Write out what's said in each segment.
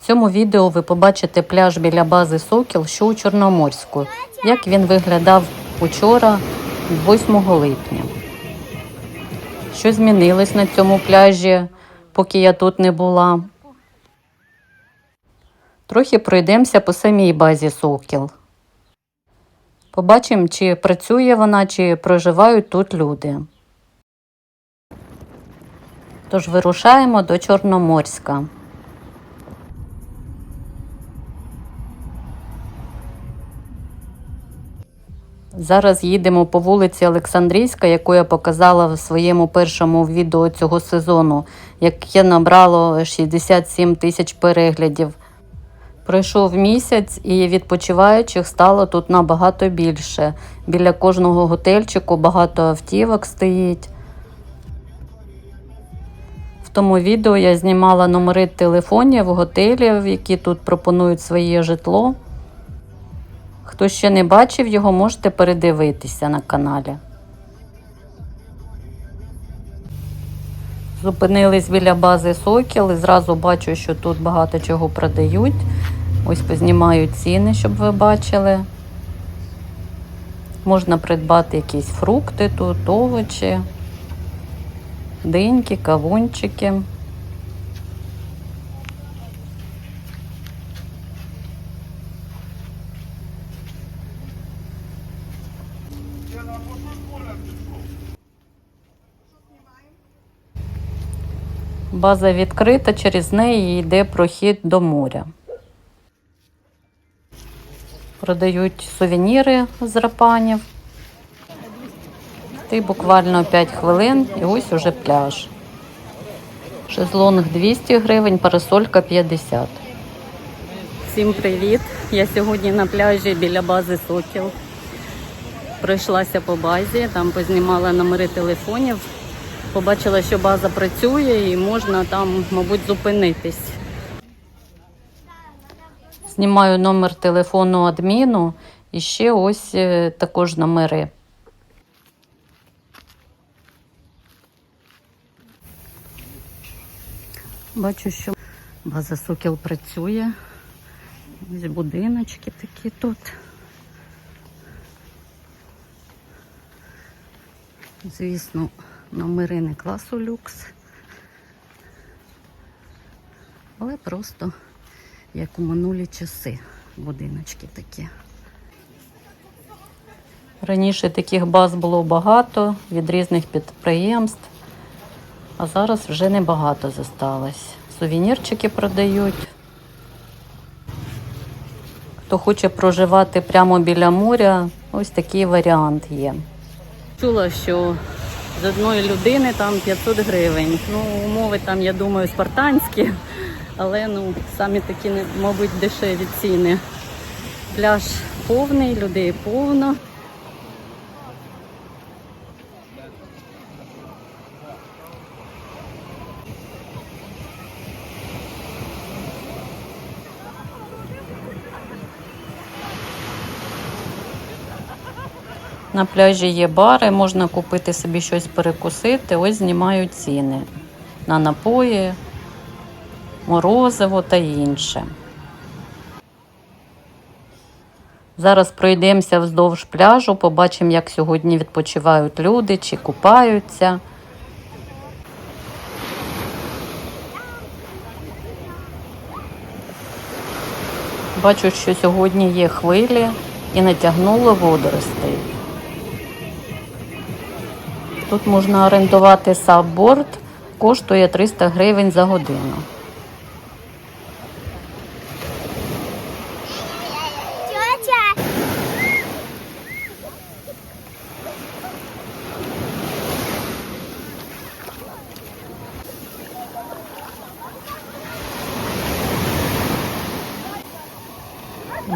В цьому відео ви побачите пляж біля бази Сокіл, що у Чорноморську, як він виглядав учора, 8 липня. Що змінилось на цьому пляжі, поки я тут не була. Трохи пройдемося по самій базі Сокіл. Побачимо, чи працює вона, чи проживають тут люди. Тож вирушаємо до Чорноморська. Зараз їдемо по вулиці Олександрійська, яку я показала в своєму першому відео цього сезону, яке набрало 67 тисяч переглядів. Пройшов місяць і відпочиваючих стало тут набагато більше. Біля кожного готельчику багато автівок стоїть. В тому відео я знімала номери телефонів готелів, які тут пропонують своє житло. Хто ще не бачив його, можете передивитися на каналі. Зупинились біля бази Сокіл і зразу бачу, що тут багато чого продають. Ось познімаю ціни, щоб ви бачили. Можна придбати якісь фрукти тут, овочі, диньки, кавунчики. База відкрита, через неї йде прохід до моря. Продають сувеніри з рапанів. Ти буквально 5 хвилин і ось уже пляж. Шезлонг 200 гривень, парасолька 50. Всім привіт! Я сьогодні на пляжі біля бази Сокіл. Пройшлася по базі, там познімала номери телефонів. Побачила, що база працює і можна там, мабуть, зупинитись. Знімаю номер телефону адміну і ще ось е, також номери. Бачу, що база Сокіл працює. Ось будиночки такі тут. Звісно, номери не класу люкс. Але просто як у минулі часи будиночки такі. Раніше таких баз було багато від різних підприємств, а зараз вже небагато зосталось. Сувенірчики продають. Хто хоче проживати прямо біля моря, ось такий варіант є. Чула, що з одної людини там 500 гривень. Ну, умови там, я думаю, спартанські, але ну, самі такі, мабуть, дешеві ціни. Пляж повний, людей повно. На пляжі є бари, можна купити собі щось перекусити. Ось знімаю ціни на напої, морозиво та інше. Зараз пройдемося вздовж пляжу, побачимо, як сьогодні відпочивають люди чи купаються. Бачу, що сьогодні є хвилі і натягнуло водоростей. Тут можна орендувати сабборд, коштує 300 гривень за годину.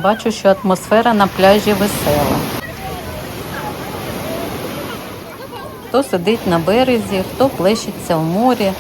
Бачу, що атмосфера на пляжі весела. хто сидить на березі, хто плещеться в морі.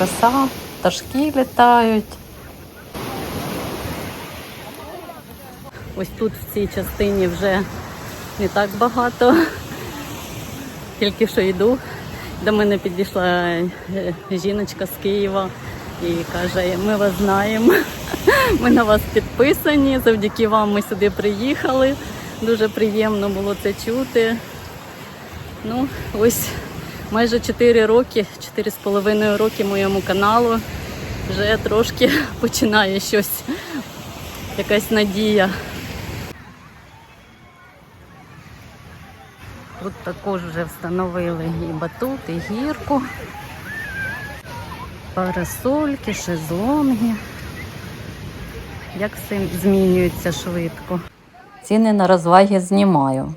Добрий пташки літають. Ось тут в цій частині вже не так багато. Тільки що йду. До мене підійшла е, жіночка з Києва і каже, ми вас знаємо, ми на вас підписані, завдяки вам ми сюди приїхали. Дуже приємно було це чути. Ну, ось майже 4 роки, 4,5 роки моєму каналу. Вже трошки починає щось, якась надія. Тут також вже встановили і батут, і гірку, парасольки, шезлонги. Як все змінюється швидко. Ціни на розваги знімаю.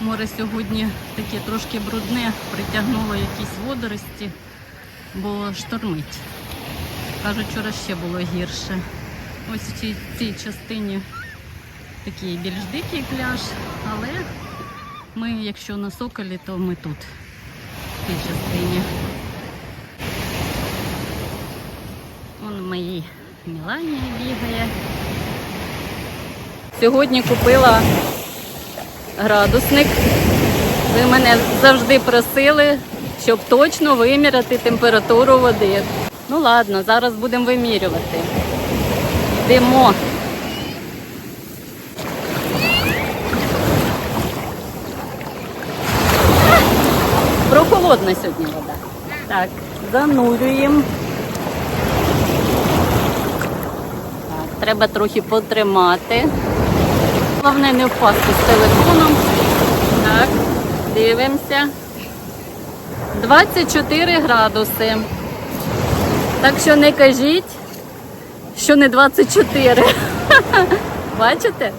Море сьогодні таке трошки брудне, притягнуло якісь водорості, бо штормить. Кажуть, вчора ще було гірше. Ось в цій, цій частині такий більш дикий пляж, але ми, якщо на соколі, то ми тут, в цій частині. Вон мої Міланія бігає. Сьогодні купила градусник. Ви мене завжди просили, щоб точно виміряти температуру води. Ну ладно, зараз будемо вимірювати. Йдемо. Прохолодна сьогодні вода. Так, занурюємо. Треба трохи потримати. Головне не впасти з телефоном. Так, дивимося. 24 градуси. Так що не кажіть, що не 24. Бачите?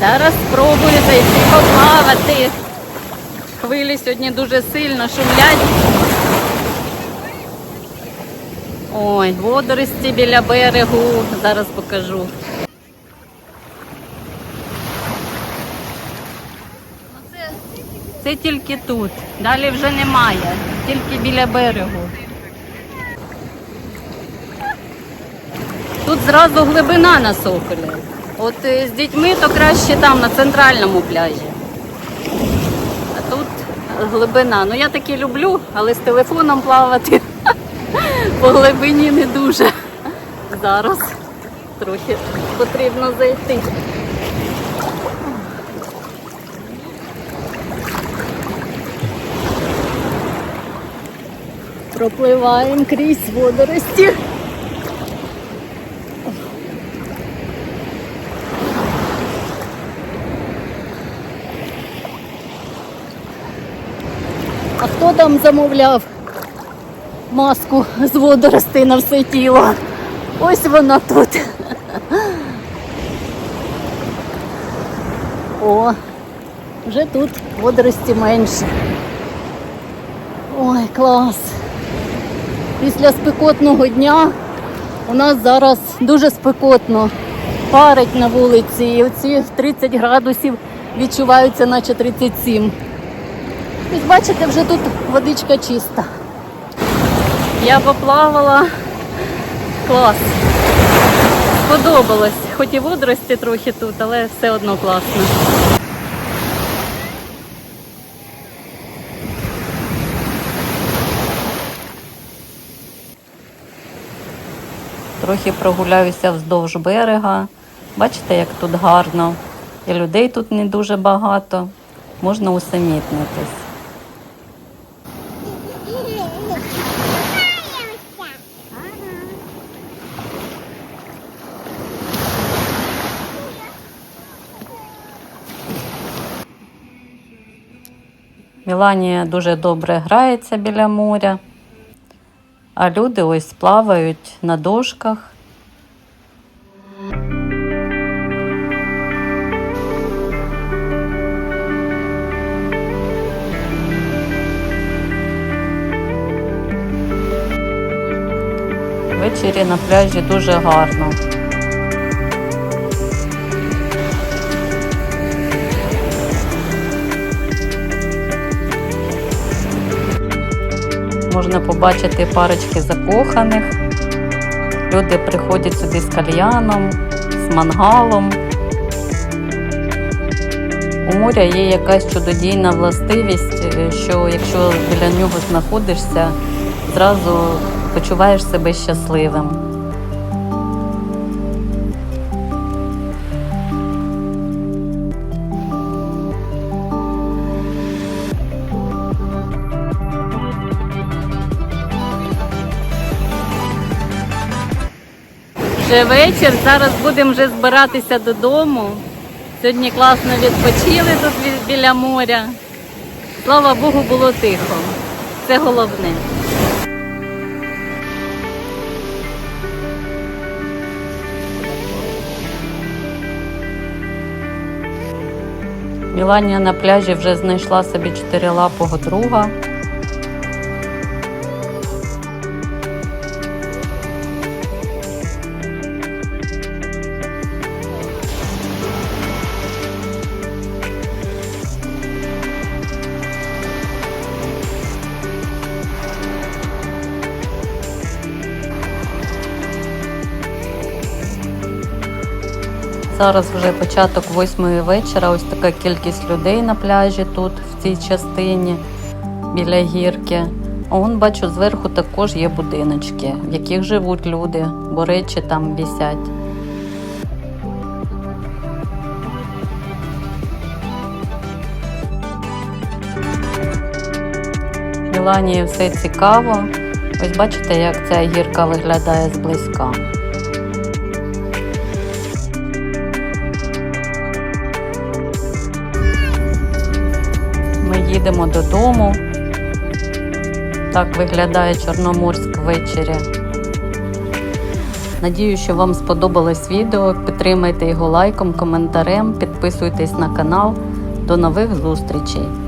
Зараз спробую поплавати. Хвилі сьогодні дуже сильно шумлять. Ой, водорості біля берегу. Зараз покажу. Це тільки тут. Далі вже немає. Тільки біля берегу. Тут зразу глибина на соколі. От е, з дітьми то краще там, на центральному пляжі. А тут глибина. Ну я таки люблю, але з телефоном плавати по глибині не дуже. Зараз трохи потрібно зайти. Пропливаємо крізь водорості. А хто там замовляв маску з водоростей на все тіло? Ось вона тут. О, вже тут водорості менше. Ой, клас. Після спекотного дня у нас зараз дуже спекотно. Парить на вулиці. І оці 30 градусів відчуваються, наче 37. Ось бачите, вже тут водичка чиста. Я поплавала. Клас. Сподобалось. Хоч і водорості трохи тут, але все одно класно. Трохи прогуляюся вздовж берега. Бачите, як тут гарно. І людей тут не дуже багато. Можна усамітнитись. Міланія дуже добре грається біля моря, а люди ось плавають на дошках. ввечері на пляжі дуже гарно. Можна побачити парочки закоханих. Люди приходять сюди з кальяном, з мангалом. У моря є якась чудодійна властивість, е, що якщо біля нього знаходишся, зразу почуваєш себе щасливим. Вже вечір, зараз будемо вже збиратися додому. Сьогодні класно відпочили тут біля моря. Слава Богу, було тихо. Це головне. Міланія на пляжі вже знайшла собі чотирилапого друга. Зараз вже початок восьмої вечора. Ось така кількість людей на пляжі тут, в цій частині, біля гірки. А он бачу, зверху також є будиночки, в яких живуть люди, бо речі там вісять. Міланії все цікаво. Ось бачите, як ця гірка виглядає зблизька. Їдемо додому. Так виглядає Чорноморськ ввечері. Надію, що вам сподобалось відео. Підтримайте його лайком, коментарем, підписуйтесь на канал. До нових зустрічей!